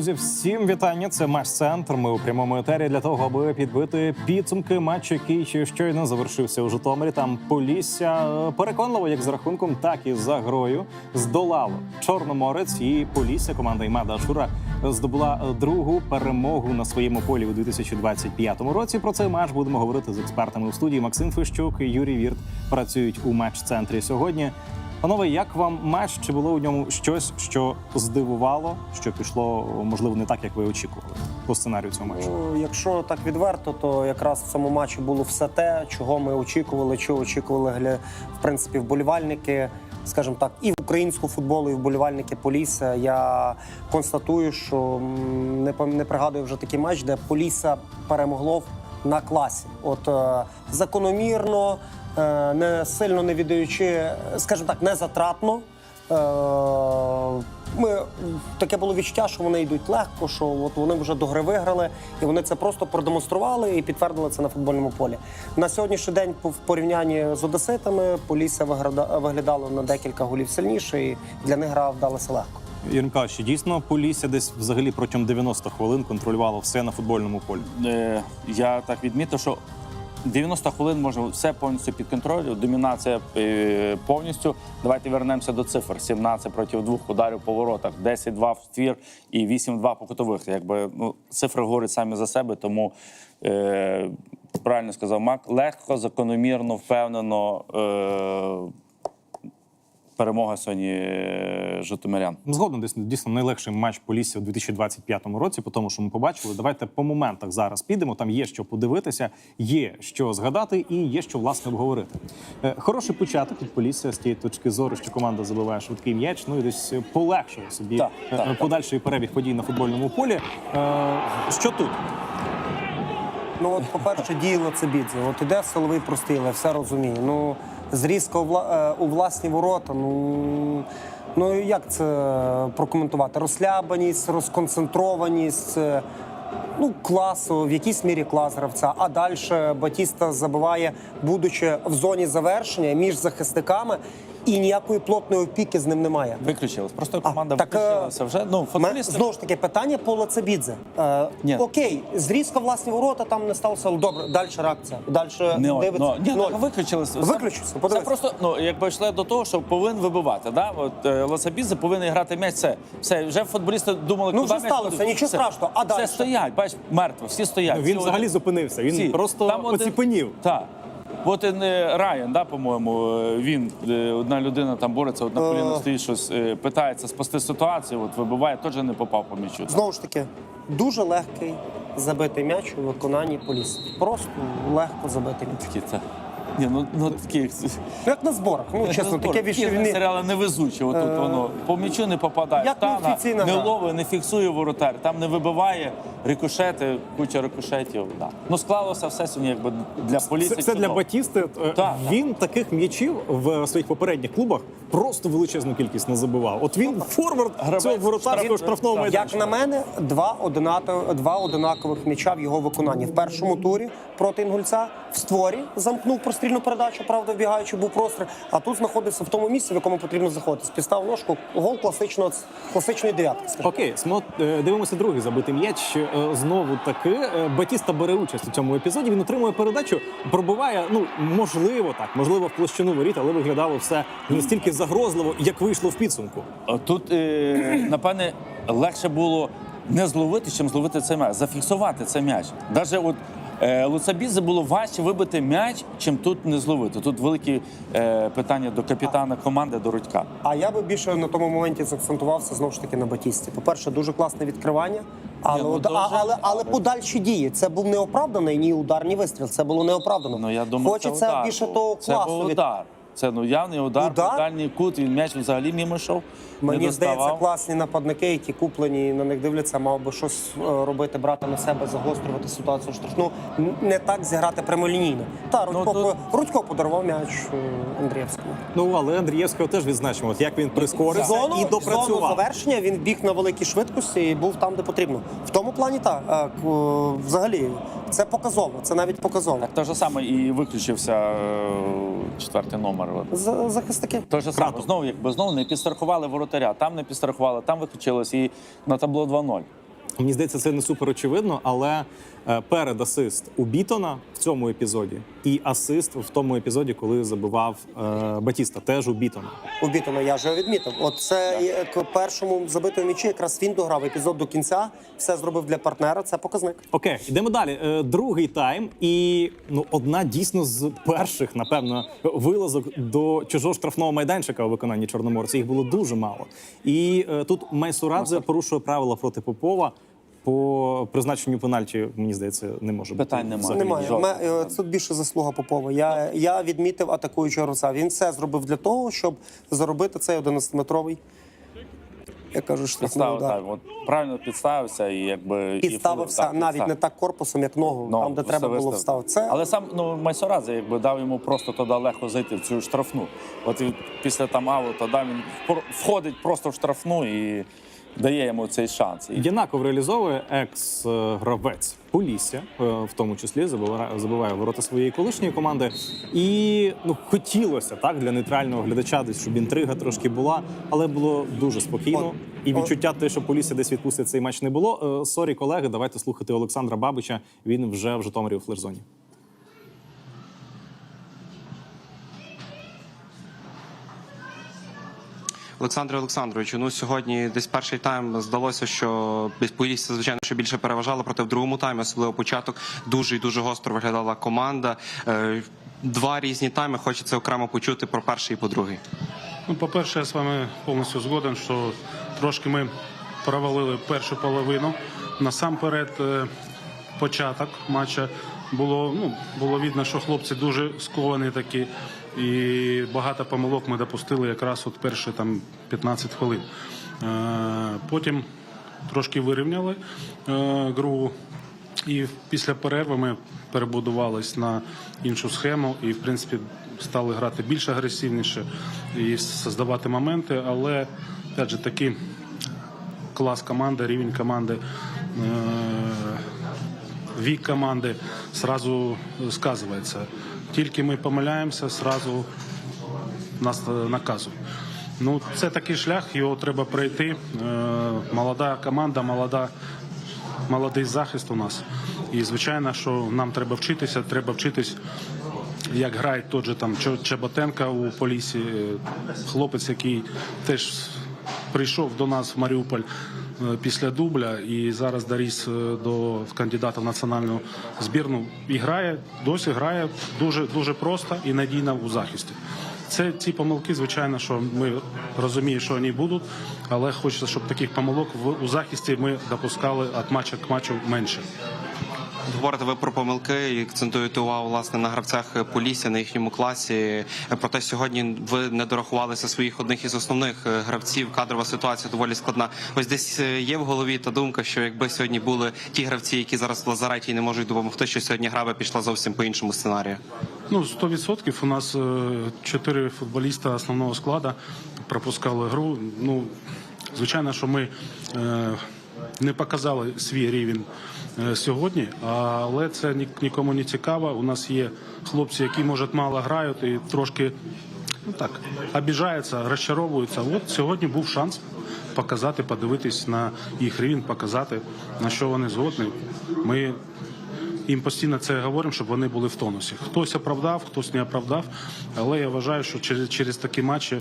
Друзі, всім вітання. Це матч центр. Ми у прямому етері для того, аби підбити підсумки матчу, який щойно завершився у Житомирі. Там Полісся е, переконливо, як за рахунком, так і за грою здолало Чорноморець і Полісся. Команда Імада Ашура здобула е, другу перемогу на своєму полі у 2025 році. Про цей матч будемо говорити з експертами у студії. Максим Фищук і Юрій Вірт працюють у матч центрі сьогодні. Панове, як вам матч? Чи було у ньому щось, що здивувало, що пішло можливо не так, як ви очікували по сценарію цього матчу? Ну, якщо так відверто, то якраз в цьому матчі було все те, чого ми очікували, чого очікували гля- в принципі вболівальники, скажімо так, і в українського футболу, і вболівальники Полісся. Я констатую, що не не пригадую вже такий матч, де Полісся перемогло на класі. От е, закономірно, не сильно не віддаючи, е, скажімо так, не затратно. Е, Ми таке було відчуття, що вони йдуть легко, що от вони вже до гри виграли, і вони це просто продемонстрували і підтвердили це на футбольному полі. На сьогоднішній день, в порівнянні з одеситами, Полісся виграда- виглядало на декілька голів сильніше, і для них гра вдалася легко. Миколаївич, чи дійсно Полісся десь взагалі протягом 90 хвилин контролювало все на футбольному полі. Е, я так відмітив, що 90 хвилин може все повністю під контролю. домінація е, повністю. Давайте вернемося до цифр: 17 проти двох ударів по воротах, 10-2 в твір і 8-2 по кутових. Якби ну цифри говорять самі за себе, тому е, правильно сказав Мак, легко, закономірно, впевнено. Е, Перемога сьогодні е, житомирян. Ну, Згодом десь дійсно найлегший матч Полісся у 2025 році, по тому, що ми побачили. Давайте по моментах зараз підемо. Там є що подивитися, є що згадати і є що власне обговорити. Е, Хороший початок від Полісся з тієї точки зору, що команда забиває швидкий м'яч. Ну і десь полегшує собі Так, е, так, так. подальший перебіг подій на футбольному полі. Що тут? Ну, от, по-перше, діє Лацебідзе. От іде силовий простріл, я все розумію. Ну, зрізка е, у власні ворота. Ну, ну як це прокоментувати? Розслябаність, розконцентрованість. е, Ну, класу, в якійсь мірі клас гравця. А далі Батіста забиває, будучи в зоні завершення між захисниками, і ніякої плотної опіки з ним немає. Виключилась. Просто команда так, е, виключилася вже. Ну, футболісти Знову ж таки, питання по Лацебідзе. Е, Ні. Окей, зрізка власні ворота там не сталося, добре, далі реакція. Далі Не, о- дивиться. ну, ні, Ноль. ну. Виключився, Це просто, ну, якби йшли до того, що повинен вибивати. Да? От, е, Ласабідзе повинен грати м'яч. Все. все. Вже футболісти думали, Ну, куди вже м'яч сталося, буде. нічого Все. страшного. А далі? Все стоять, бач, мертво, всі стоять. Він Всі взагалі один- зупинився. Він всі. просто Там один- оціпенів. Так. От і не Райан, да, по-моєму, е, він е, одна людина там бореться, одна коліна стоїть, щось е, питається спасти ситуацію. От вибиває, теж не попав по м'ячу. Знову ж таки, дуже легкий забитий м'яч у виконанні поліс. Просто легко забитий м'яч. Ні, ну, ну такі. Як на зборах. Ну, чесно, таке вішівні. серіали невезучі. Отут Е, воно по м'ячу не попадає. як Тана, не гра. ловить, не фіксує воротар, там не вибиває рикошети, куча рикошетів. Да. Ну склалося все сьогодні якби для поліції. це для чудово. Батісти. Е, Так. Він таких м'ячів в своїх попередніх клубах просто величезну кількість не забивав. От він форвард Гравець цього воротарського штраф- штрафного так. майданчика. Як на мене, два одинакових м'яча в його виконанні. В першому турі проти Інгульця в створі замкнув прострільну передачу, правда, вбігаючи був простріл. А тут знаходився в тому місці, в якому потрібно заходити. Спістав ножку, гол класичного класичної дев'ятки. Окей, смо е, дивимося другий забитий м'яч. Е, Знову таки е, Батіста бере участь у цьому епізоді. Він отримує передачу, пробиває. Ну можливо, так, можливо, в площину воріт, але виглядало все настільки загрозливо, як вийшло в підсумку. Тут, е, напевне, легше було не зловити, чим зловити цей м'яч, зафіксувати цей м'яч. Навіть от е, було важче вибити м'яч, чим тут не зловити. Тут великі е, питання до капітана команди, до Рудька. А я би більше на тому моменті заакцентувався знову ж таки на Батісті. По-перше, дуже класне відкривання, але, Ні, ну, але, але але- подальші дії. Це був неоправданий ні удар, ні вистріл. Це було неоправдано. Ну я думаю, Хочеться це удар більше того Це класу. був удар. Це ну явний удар, Удар? дальній кут. Він м'яч взагалі мимо йшов. Мені здається, класні нападники, які куплені і на них дивляться, мав би щось е, робити, брати на себе, загострювати ситуацію штрафну. Не так зіграти прямолінійно. Та Рудько, тут- Рудько подарував м'яч е, Андрієвському. Ну але Андрієвського теж відзначимо, от як він прискорився Зону, і зону завершення він біг на великій швидкості і був там, де потрібно. В тому плані так. е, Взагалі, це показово, це навіть показово. Так, те ж саме і виключився четвертий номер. Захисники. Те ж саме, знову, якби знову не підстрахували воротаря, там не підстрахували, там виключилось і на табло 2-0. Мені здається, це не супер очевидно, але е, перед асист у Бітона в цьому епізоді і асист в тому епізоді, коли забивав е, Батіста, теж у Бітона. У Бітона я вже відмітив. От це к першому забитому м'ячі якраз він дограв епізод до кінця, все зробив для партнера. Це показник. Окей, йдемо далі. Е, Другий тайм, і ну одна дійсно з перших, напевно, вилазок до чужого штрафного майданчика у виконанні чорноморця. Їх було дуже мало. І е, тут Майсурадзе порушує правила проти Попова. По призначенню пенальті, мені здається, не може бути. Питань немає. взагалі. Немає. жодного. Е, Тут більше заслуга Попова. Я, я відмітив атакуючого руса. Він все зробив для того, щоб заробити цей 11-метровий. Я кажу, Підставив, удар. так, от правильно підставився і якби і Підставився так, навіть підстав- не так корпусом, як ногу, Ну, там, де треба було виставив. вставити. Це Але сам ну Майсорадзе якби дав йому просто туди легко зайти в цю штрафну. От і після там ауту да, він входить просто в штрафну і дає йому цей шанс. І Янаков реалізовує екс-гравець Полісся, е, в тому числі забиває, забиває ворота своєї колишньої команди. І ну хотілося так для нейтрального глядача, десь щоб інтрига трошки була, але було дуже спокійно. От, І от. відчуття те, що Полісся десь відпустить цей матч, не було. Е, Сорі, колеги, давайте слухати Олександра Бабича. Він вже в Житомирі у флерзоні. Олександре Олександровичу, ну сьогодні десь перший тайм здалося, що Полісся, звичайно, що більше переважало, проте в другому таймі, особливо початок, дуже і дуже гостро виглядала команда. Е, Два різні тайми. Хочеться окремо почути про перший і по другий. Ну, по-перше, я з вами повністю згоден, що трошки ми провалили першу половину. Насамперед, е, початок матча було, ну, було видно, що хлопці дуже сковані такі, і багато помилок ми допустили якраз от перші там 15 хвилин. Е, Потім трошки вирівняли е, гру. І після перерви ми перебудувались на іншу схему і, в принципі, стали грати більш агресивніше і создавати моменти. Але опять же таки клас команди, рівень команди, е- вік команди сразу сказується. Тільки ми помиляємося, сразу нас е, наказують. Ну, це такий шлях, його треба пройти. Е, молода команда, молода молодий захист у нас. І звичайно, що нам треба вчитися, треба вчитись. Як грає тот же там Чеботенка у Полісі, е, хлопець, який теж прийшов до нас в Маріуполь після дубля і зараз доріс е, до кандидата в національну збірну і грає, досі грає дуже дуже просто і надійно у захисті. Це ці помилки, звичайно, що ми розуміємо, що вони будуть, але хочеться, щоб таких помилок в у захисті ми допускали від матча к матчу менше. Говорите ви про помилки і акцентуєте увагу власне на гравцях Полісся на їхньому класі. Проте сьогодні ви не дорахувалися своїх одних із основних гравців. Кадрова ситуація доволі складна. Ось десь е, є в голові та думка, що якби сьогодні були ті гравці, які зараз в лазареті і не можуть допомогти, що сьогодні гра би пішла зовсім по іншому сценарію. Ну, 100% у нас е, чотири футболіста основного складу пропускали гру. Ну, звичайно, що ми е, не показали свій рівень е, сьогодні, але це ні- нікому не цікаво. У нас є хлопці, які може мало грають і трошки ну так обіжаються, розчаровуються. От сьогодні був шанс показати, подивитись на їх рівень, показати на що вони згодні. Ми їм постійно це говоримо, щоб вони були в тонусі. Хтось оправдав, хтось не оправдав. Але я вважаю, що через, через такі матчі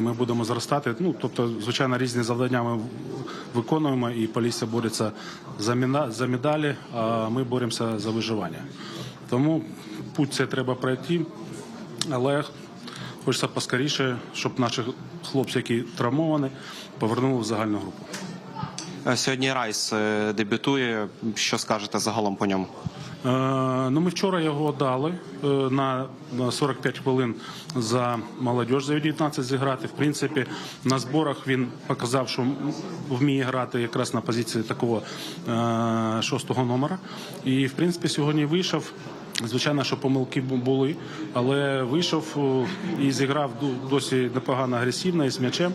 ми будемо зростати. Ну тобто, звичайно, різні завдання ми виконуємо, і Полісся бореться за міна- за медалі, а ми боремося за виживання. Тому путь це треба пройти, але хочеться поскоріше, щоб наші хлопці, які травмовані, повернули в загальну групу. Е, Сьогодні Райс е, дебютує. Що скажете загалом по ньому? Е, Ну, ми вчора його дали е, на на 45 хвилин за молодіж за 19 зіграти. В принципі, на зборах він показав, що вміє грати якраз на позиції такого е, шостого номера. І в принципі сьогодні вийшов. Звичайно, що помилки були, але вийшов і зіграв досі непогано агресивно і з м'ячем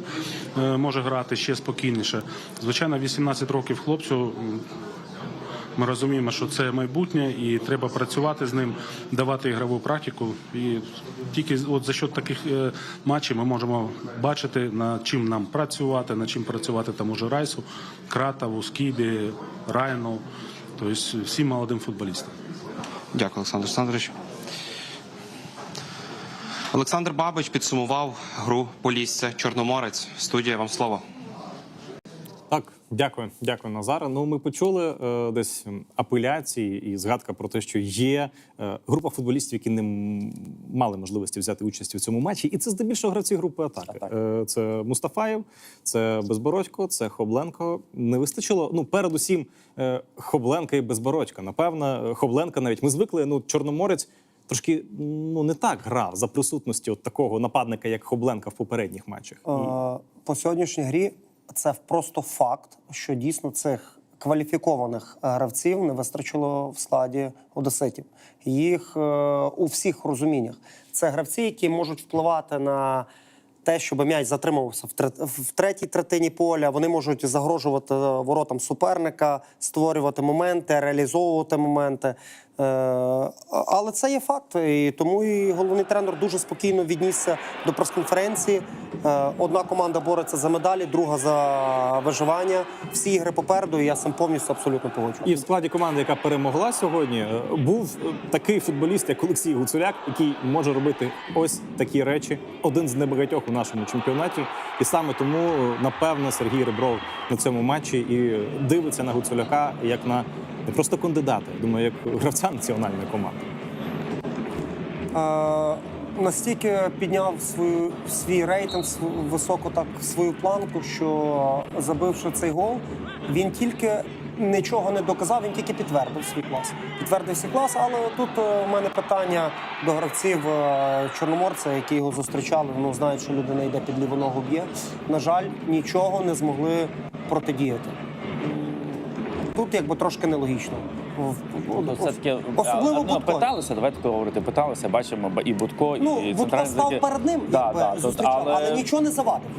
може грати ще спокійніше. Звичайно, 18 років хлопцю Ми розуміємо, що це майбутнє, і треба працювати з ним, давати ігрову практику. І тільки от за счет таких е, матчів ми можемо бачити, над чим нам працювати, над чим працювати тому же Райсу, Кратову, Скібі, Райну, тобто всім молодим футболістам. Дякую, Олександр Олександрович. Олександр Бабич підсумував гру Полісся Чорноморець. Студія вам слово. Так, дякую, дякую, Назаре. Ну, ми почули е, десь апеляції і згадка про те, що є е, група футболістів, які не мали можливості взяти участь у цьому матчі. І це здебільшого гравці групи атаки. Е, це Мустафаєв, це Безбородько, це Хобленко. Не вистачило. Ну, передусім, е, Хобленка і Безбородька. Напевно, Хобленка навіть ми звикли. Ну, Чорноморець. Трошки ну не так грав за присутності от такого нападника, як Хобленка в попередніх матчах. Е, по сьогоднішній грі це просто факт, що дійсно цих кваліфікованих е, гравців не вистачило в складі одеситів. Їх е, у всіх розуміннях. Це гравці, які можуть впливати на те, щоб м'яч затримувався в, тре- в третій третині поля. Вони можуть загрожувати воротам суперника, створювати моменти, реалізовувати моменти. Е, але це є факт, і тому і головний тренер дуже спокійно віднісся до прес-конференції. Е, одна команда бореться за медалі, друга за виживання. Всі ігри попереду, і я сам повністю абсолютно погоджуюся. І в складі команди, яка перемогла сьогодні, е, був такий футболіст, як Олексій Гуцуляк, який може робити ось такі речі. Один з небагатьох у нашому чемпіонаті. І саме тому, напевно, Сергій Ребров на цьому матчі і дивиться на Гуцуляка як на не просто кандидата, я думаю, як гравця національної команди. е, настільки підняв свою свій рейтинг високо так свою планку, що забивши цей гол, він тільки нічого не доказав, він тільки підтвердив свій клас. Підтвердив свій клас, але тут е, у мене питання до гравців е, Чорноморця, які його зустрічали. Ну знають, що людина йде під ліву ногу б'є. На жаль, нічого не змогли протидіяти. Тут якби трошки нелогічно. В- Ну, це таке, Особливо ну, Будко. питалися, давайте говорити, питалися, бачимо і Будко, Ну, і Будко став захисник. перед ним, да, якби да, тут, зустрічав, але... але... нічого не завадив.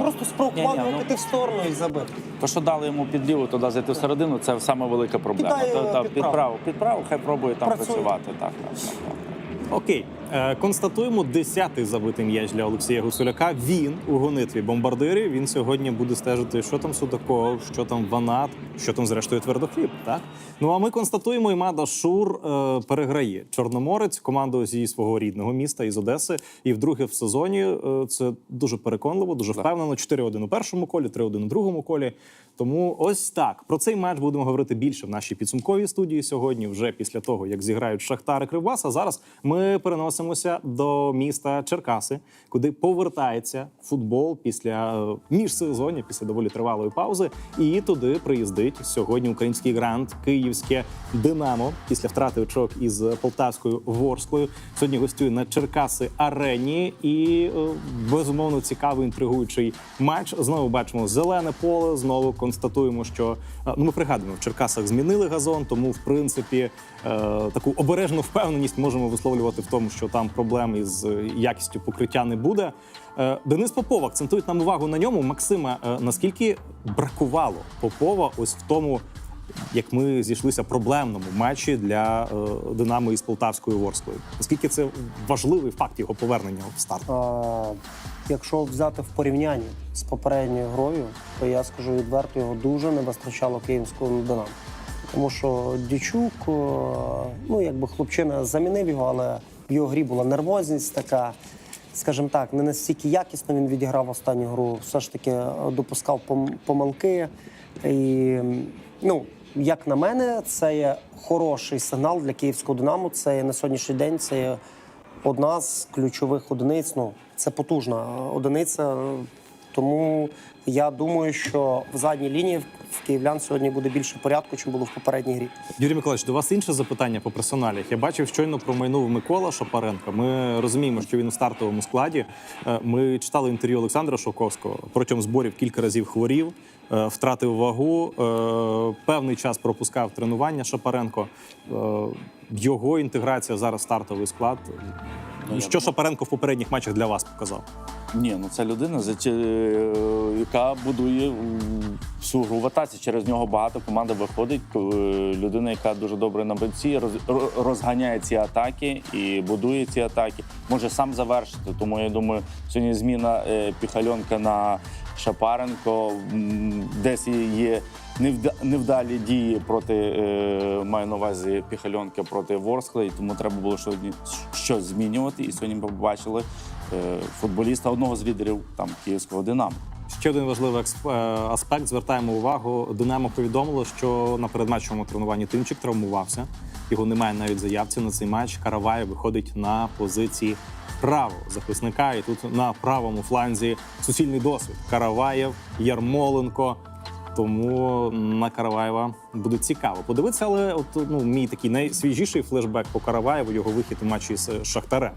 Просто спровокував його ну- піти в сторону і забив. То, що дали йому під ліву, туди зайти всередину, це саме велика проблема. Кидає То- та, під під праву. праву, під праву, хай пробує там Працює. працювати. Так, так, так, так. Окей, констатуємо десятий забитий м'яч для Олексія Гуцуляка. Він у гонитві бомбардирів. Він сьогодні буде стежити, що там Судаков, що там Ванат, що там зрештою твердохліб. Так ну а ми констатуємо, Імада Шур е, переграє Чорноморець команду зі свого рідного міста із Одеси. І вдруге в сезоні е, це дуже переконливо, дуже впевнено. 4-1 у першому колі, 3-1 у другому колі. Тому ось так про цей матч будемо говорити більше в нашій підсумковій студії сьогодні, вже після того, як зіграють Шахтар і Кривбас. А зараз ми переносимося до міста Черкаси, куди повертається футбол після е, міжсезоння, після доволі тривалої паузи. І туди приїздить сьогодні український грант Київське Динамо після втрати очок із полтавською Ворською. Сьогодні гостює на Черкаси арені. І е, безумовно цікавий інтригуючий матч. Знову бачимо зелене поле. Знову констатуємо, що е, ну ми пригадуємо, в Черкасах змінили газон, тому в принципі таку обережну впевненість можемо висловлювати в тому, що там проблем із е, якістю покриття не буде. Е, Денис Попов акцентують нам увагу на ньому. Максима, е, наскільки бракувало Попова ось в тому. Як ми зійшлися проблемному матчі для Динамо із Полтавською Ворською, наскільки це важливий факт його повернення в старт? А, якщо взяти в порівнянні з попередньою грою, то я скажу відверто, його дуже не вистачало київського Динамо. Тому що Дячук, е, ну якби хлопчина замінив його, але в його грі була нервозність така. Скажімо так, не настільки якісно він відіграв останню гру, все ж таки е, допускав пом- помилки. І, ну, як на мене, це є хороший сигнал для київського Динамо. Це на сьогоднішній день це є одна з ключових одиниць. Ну, це потужна одиниця. Тому я думаю, що в задній лінії в київлян сьогодні буде більше порядку, чим було в попередній грі. Юрій Миколаївич, до вас інше запитання по персоналях. Я бачив, щойно промайнув Микола Шапаренко. Ми розуміємо, що він у стартовому складі. Е, Ми читали інтерв'ю Олександра Шовковського. Протягом зборів кілька разів хворів, е, втратив вагу. е, Певний час пропускав тренування Шапаренко. Його інтеграція зараз стартовий склад. Ну, Що Шапаренко в попередніх матчах для вас показав? Ні, ну це людина, е, яка будує всю гру в атаці. Через нього багато команда виходить. Е, Людина, яка дуже добре на бенці, роз- розганяє ці атаки і будує ці атаки. Може сам завершити. Тому я думаю, сьогодні зміна е, Піхальонка на Шапаренко. Десь є невдалі дії проти е, маю на увазі Піхальонка проти Ворскла, і тому треба було сьогодні щось змінювати. І сьогодні ми побачили е, футболіста одного з лідерів там київського Динамо. Ще один важливий е, аспект. Звертаємо увагу. Динамо повідомило, що на передматчевому тренуванні Тимчик травмувався. Його немає навіть заявці на цей матч. Каравай виходить на позиції правого захисника. І тут на правому фланзі суцільний досвід. Караваєв, Ярмоленко. Тому на Караваєва буде цікаво подивитися. Але от ну мій такий найсвіжіший флешбек по Караваєву його вихід у матчі з Шахтарем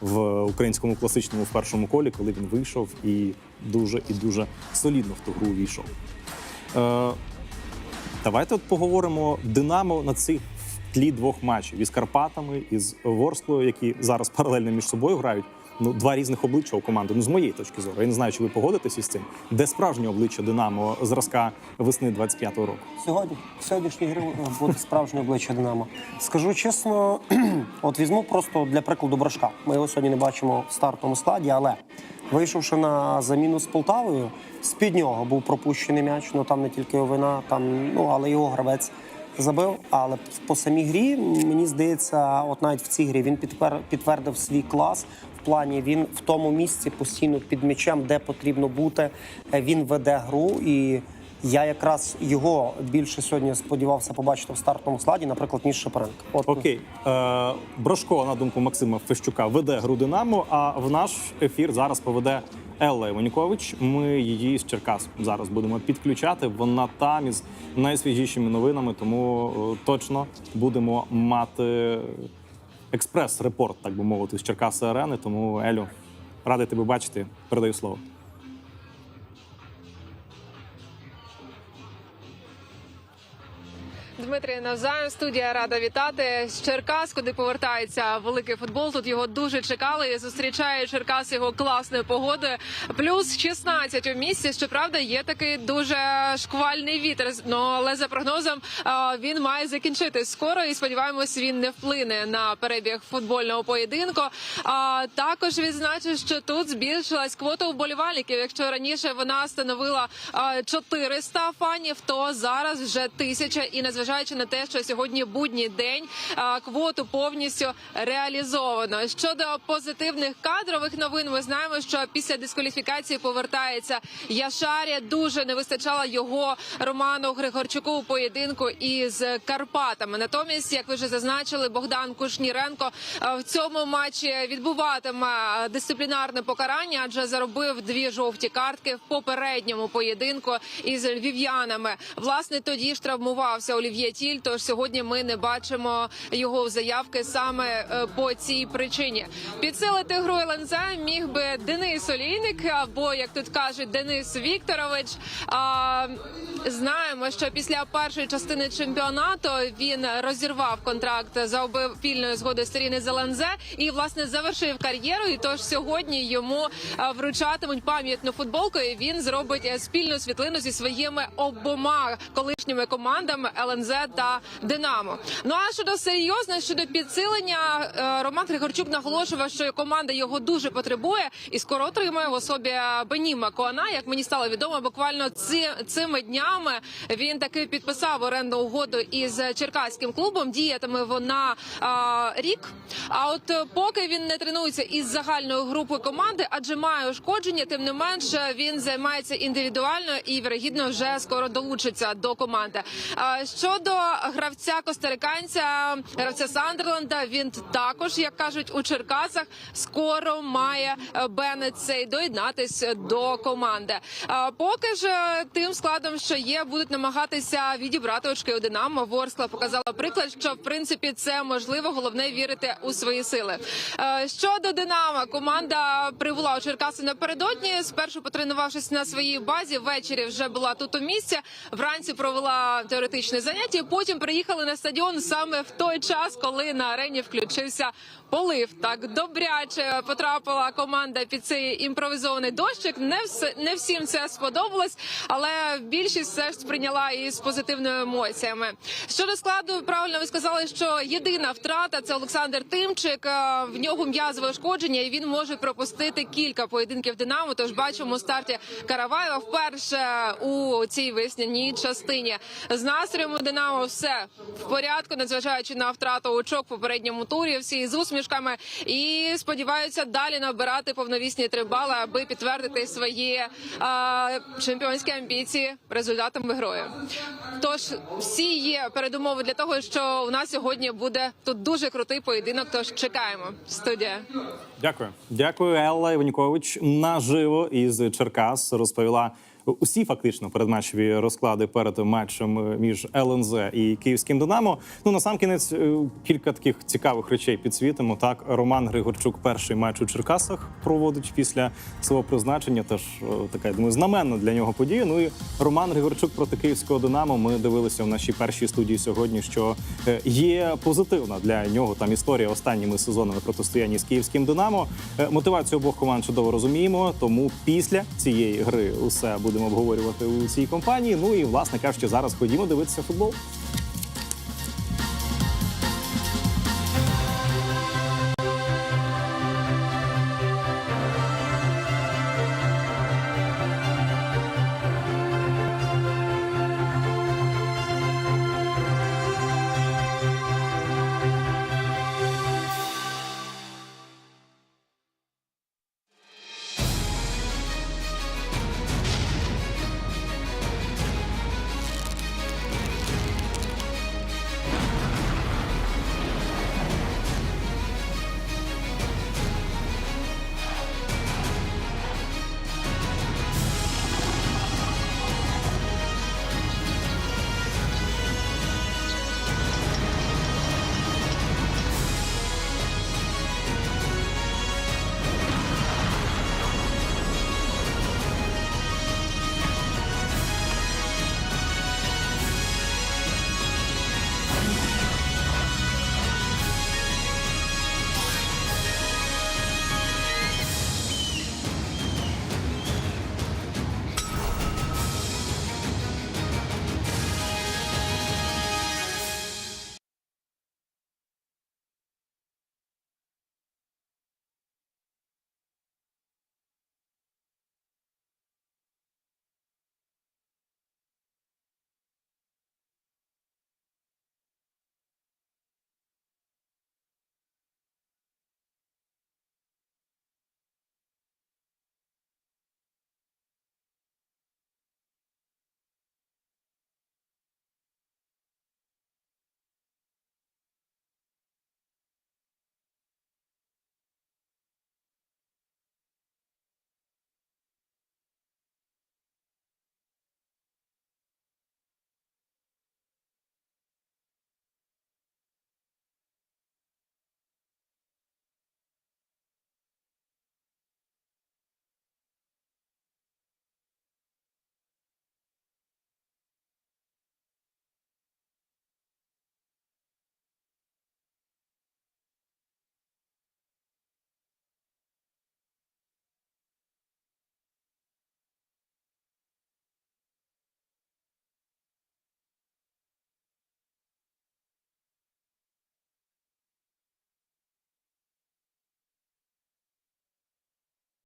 в українському класичному в першому колі, коли він вийшов і дуже і дуже солідно в ту гру увійшов. Е, давайте от поговоримо Динамо на цих тлі двох матчів із Карпатами і з Ворсклою, які зараз паралельно між собою грають. Ну, два різних обличчя у команди. Ну, з моєї точки зору. Я не знаю, чи ви погодитесь із цим. Де справжнє обличчя Динамо зразка весни 25-го року? Сьогодні, в сьогоднішній грі буде справжнє обличчя Динамо. Скажу чесно, от візьму просто для прикладу Брашка. Ми його сьогодні не бачимо в стартовому складі, але вийшовши на заміну з Полтавою, з-під нього був пропущений м'яч. Ну там не тільки його вина, там ну але його гравець забив. Але по самій грі мені здається, от навіть в цій грі він підтвердив свій клас. В плані він в тому місці постійно під м'ячем, де потрібно бути. Е, Він веде гру і. Я якраз його більше сьогодні сподівався побачити в стартовому складі, наприклад, ніж Шапаренко. От Окей, е, Брошко, на думку Максима Фещука, веде гру Динамо. А в наш ефір зараз поведе Елла Іванікович. Ми її з Черкас зараз будемо підключати. Вона там із найсвіжішими новинами, тому е, точно будемо мати експрес-репорт, так би мовити, з Черкаси арени. Тому Елю, радий тебе бачити. Передаю слово. Дмитрій Навзаєм, студія рада вітати з Черкас, куди повертається великий футбол. Тут його дуже чекали. і Зустрічає Черкас його класною погодою. Плюс 16 у місці. Щоправда, є такий дуже шквальний вітер. Ну але за прогнозом він має закінчитись скоро. І сподіваємось, він не вплине на перебіг футбольного поєдинку. А також відзначу, що тут збільшилась квота вболівальників. Якщо раніше вона становила а, 400 фанів, то зараз вже тисяча. І незважаючи на те, що сьогодні будній день квоту повністю реалізовано. Щодо позитивних кадрових новин, ми знаємо, що після дискваліфікації повертається Яшаря. Дуже не вистачало його Роману Григорчуку у поєдинку із Карпатами. Натомість, як ви вже зазначили, Богдан Кушніренко в цьому матчі відбуватиме дисциплінарне покарання, адже заробив дві жовті картки в попередньому поєдинку із львів'янами. Власне, тоді ж травмувався Олів'є Тіль. Тож сьогодні ми не бачимо його заявки саме е, по цій причині. Підсилити гру ЛНЗ міг би Денис Олійник або як тут кажуть Денис Вікторович. А, знаємо, що після першої частини чемпіонату він розірвав контракт за обопільною згодою з ЛНЗ і власне завершив кар'єру. І тож сьогодні йому вручатимуть пам'ятну футболку. і Він зробить е, спільну світлину зі своїми обома колишніми командами ЛНЗ та Динамо. Ну а щодо серйозно, щодо підсилення, е, Роман Григорчук наголошував, що команда його дуже потребує і скоро отримає в особі Беніма Коана. Як мені стало відомо, буквально ці, цими днями він таки підписав орендну угоду із черкаським клубом. Діятиме вона а, рік. А от е, поки він не тренується із загальною групою команди, адже має ушкодження, тим не менше він займається індивідуально і вірогідно вже скоро долучиться до команди. А щодо гравця костариканця, гравця Сандерленда, він також, як кажуть, у Черкасах скоро має е, Беннет цей доєднатись до команди. Поки ж е, тим складом, що є, будуть намагатися відібрати очки у Динамо. Ворскла показала приклад, що в принципі це можливо. Головне вірити у свої сили. Е, Щодо Динамо, команда прибула у Черкаси напередодні. Спершу потренувавшись на своїй базі, ввечері вже була тут у місці. Вранці провела теоретичне заняття. Потім приїхали на стадіон саме в той час, коли на арені включився полив. Так добряче потрапила команда під цей імпровізований дощик. Не все не всім це сподобалось, але більшість все ж сприйняла із позитивними емоціями. Щодо складу, правильно ви сказали, що єдина втрата це Олександр Тимчик. Е, В нього м'язове ушкодження, і він може пропустити кілька поєдинків Динамо. Тож бачимо у старті Караваєва вперше у цій весняній частині. З настроєм у Динамо все в порядку, незважаючи на втрату очок в попередньому турі. Всі з усмішками і сподіваються далі набирати повновісні три бали, аби підтвердити свої е, чемпіонські амбіції результатами грою. Тож всі є передумови для того, що у нас сьогодні буде тут дуже крутий поєдинок. Тож чекаємо. Студія. Дякую. Дякую, Елла Іванькович. Наживо із Черкас розповіла усі фактично передматчеві розклади перед матчем між ЛНЗ і Київським Динамо. Ну насамкінець е, кілька таких цікавих речей підсвітимо. Так, Роман Григорчук перший матч у Черкасах проводить після свого призначення. Теж е, така я думаю, знаменна для нього подія. Ну і Роман Григорчук проти Київського Динамо. Ми дивилися в нашій першій студії сьогодні, що е, є позитивна для нього там історія останніми сезонами протистояння з київським Динамо. Е, Мотивацію обох команд чудово розуміємо. Тому після цієї гри усе будемо обговорювати у цій компанії. Ну і власне кажучи, зараз ходімо дивитися футбол.